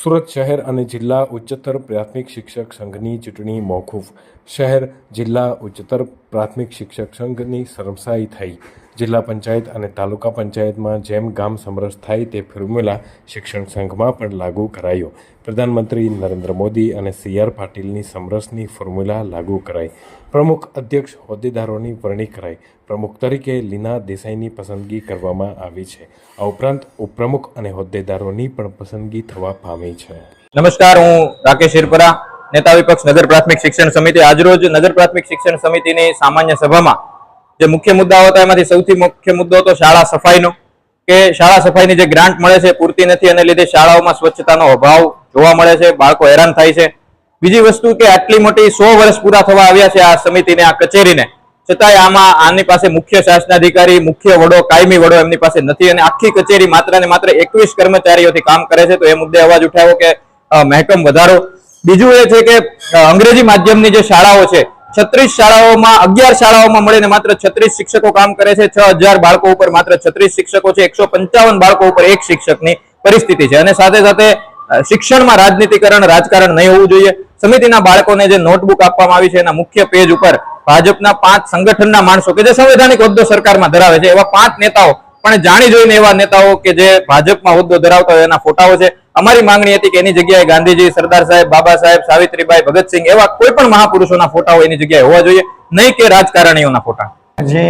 સુરત શહેર અને જિલ્લા ઉચ્ચતર પ્રાથમિક શિક્ષક સંઘની ચૂંટણી મોકૂફ. શહેર, જિલ્લા ઉચ્ચતર પ્રાથમિક શિક્ષક સંઘની સરમસાઈ થઈ. જિલ્લા પંચાયત અને તાલુકા પંચાયતમાં જેમ ગામ સમરસ થાય તે ફોર્મ્યુલા શિક્ષણ સંઘમાં પણ લાગુ કરાયો. પ્રધાનમંત્રી નરેન્દ્ર મોદી અને સી આર પાટીલની સમરસની ફોર્મ્યુલા લાગુ કરાઈ. પ્રમુખ અધ્યક્ષ હોદ્દેદારોની વરણી કરાઈ. પ્રમુખ તરીકે લીના દેસાઈની પસંદગી કરવામાં આવી છે. આ ઉપરાંત ઉપપ્રમુખ અને હોદ્દેદારોની પણ પસંદગી થવા પામી છે. નમસ્કાર, હું રાકેશ હિરપરા નેતા વિપક્ષ નગર પ્રાથમિક શિક્ષણ સમિતિ આજરોજ નગર પ્રાથમિક શિક્ષણ સમિતિની સામાન્ય સભામાં જે મુખ્ય મુદ્દાઓ હતા, એમાંથી સૌથી મુખ્ય મુદ્દો હતો શાળા સફાઈનો, કે શાળા સફાઈની જે ગ્રાન્ટ મળે છે પૂરતી નથી અને લીધે શાળાઓમાં સ્વચ્છતાનો અભાવ જોવા મળે છે, બાળકો હેરાન થાય છે. બીજી વસ્તુ કે આટલી મોટી સો વર્ષ પૂરા થવા આવ્યા છે આ સમિતિને, આ કચેરીને. છતાંય આમાં આની પાસે મુખ્ય શાસનાધિકારી, મુખ્ય વડો, કાયમી વડો એમની પાસે નથી અને આખી કચેરી માત્ર ને માત્ર એકવીસ કર્મચારીઓથી કામ કરે છે. તો એ મુદ્દે અવાજ ઉઠાવ્યો કે મહેકમ વધારો. બીજું એ છે કે અંગ્રેજી માધ્યમની જે શાળાઓ છે, છત્રીસ શાળાઓમાં, અગિયાર શાળાઓમાં મળીને માત્ર છત્રીસ શિક્ષકો કામ કરે છે. છ હજાર બાળકો ઉપર માત્ર છત્રીસ શિક્ષકો છે. એકસો પંચાવન બાળકો ઉપર એક શિક્ષકની પરિસ્થિતિ છે. અને સાથે સાથે શિક્ષણમાં રાજનીતિકરણ, રાજકારણ નહીં હોવું જોઈએ. સમિતિના બાળકોને જે નોટબુક આપવામાં આવી છે, એના મુખ્ય પેજ ઉપર ભાજપના પાંચ સંગઠનના માણસો કે જે સંવૈધાનિક હોદ્દો સરકારમાં ધરાવે છે, એવા પાંચ નેતાઓ પણ જાણી જોઈને એવા નેતાઓ કે જે ભાજપમાં હોદ્દો ધરાવતા હોય એના ફોટાઓ છે. અમારી માંગણી હતી કે એની જગ્યાએ ગાંધીજી, સરદાર સાહેબ, બાબા સાહેબ, સાવિત્રીબાઈ, ભગતસિંહ એવા કોઈ પણ મહાપુરુષોના ફોટાઓ એની જગ્યાએ હોવા જોઈએ, નહીં કે રાજકારણીઓના ફોટા. આજે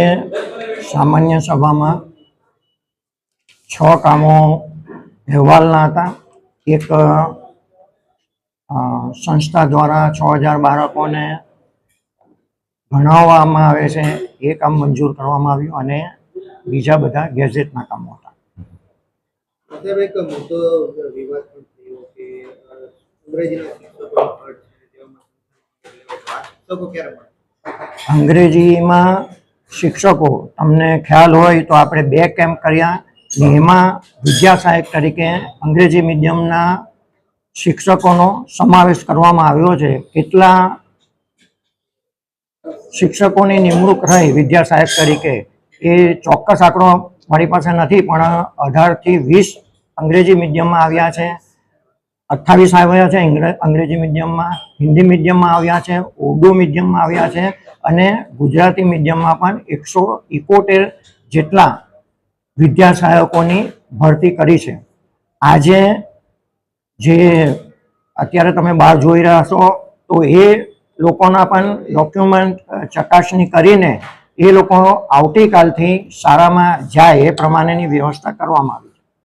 સામાન્ય સભામાં છ કામો અહેવાલના હતા. એક સંસ્થા દ્વારા છ હજાર બાળકોને ભણાવવામાં આવે છે, એ કામ મંજૂર કરવામાં આવ્યું અને બીજા બધા ગેજેટના કામો હતા. સાહેબ એક મોટો વિવાદ પણ થયો કે અંગ્રેજીના શિક્ષકો અંગ્રેજીમાં શિક્ષકો તમને ખ્યાલ હોય તો આપણે બે કેમ્પ કર્યા. એમાં વિદ્યા સહાયક તરીકે અંગ્રેજી મીડિયમના શિક્ષકોનો સમાવેશ કરવામાં આવ્યો છે. કેટલા શિક્ષકોની નિમણૂક રહી વિદ્યા સહાયક તરીકે? એ ચોક્કસ આંકડો મારી પાસે નથી, પણ અઢારથી વીસ અંગ્રેજી મીડિયમમાં આવ્યા છે. અઠ્ઠાવીસ આવ્યા છે અંગ્રેજી મીડિયમમાં, હિન્દી મીડિયમમાં આવ્યા છે, ઉર્દુ મીડિયમમાં આવ્યા છે અને ગુજરાતી મીડિયમમાં પણ એકસો ઇકોતેર જેટલા વિદ્યા સહાયકોની ભરતી કરી છે. આજે જે અત્યારે તમે બહાર જોઈ રહ્યા છો, તો એ લોકોના પણ ડોક્યુમેન્ટ ચકાસણી કરીને એ લોકો આવતીકાલથી શાળામાં જાય એ પ્રમાણેની વ્યવસ્થા કરવામાં આવી.